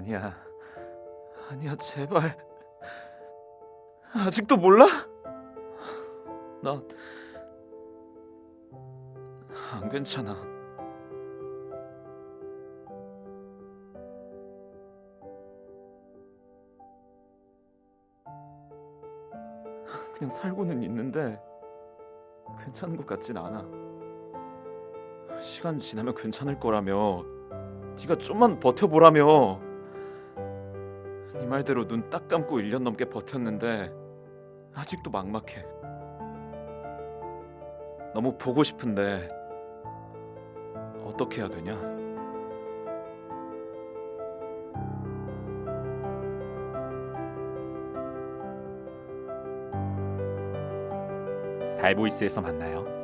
아니야. 아니야, 제발. 아직도 몰라? 나 안 괜찮아. 그냥 살고는 있는데 괜찮은 것 같진 않아. 시간 지나면 괜찮을 거라며. 네가 좀만 버텨보라며. 네 말대로 눈 딱 감고 1년 넘게 버텼는데 아직도 막막해. 너무 보고 싶은데 어떻게 해야 되냐? 달보이스에서 만나요.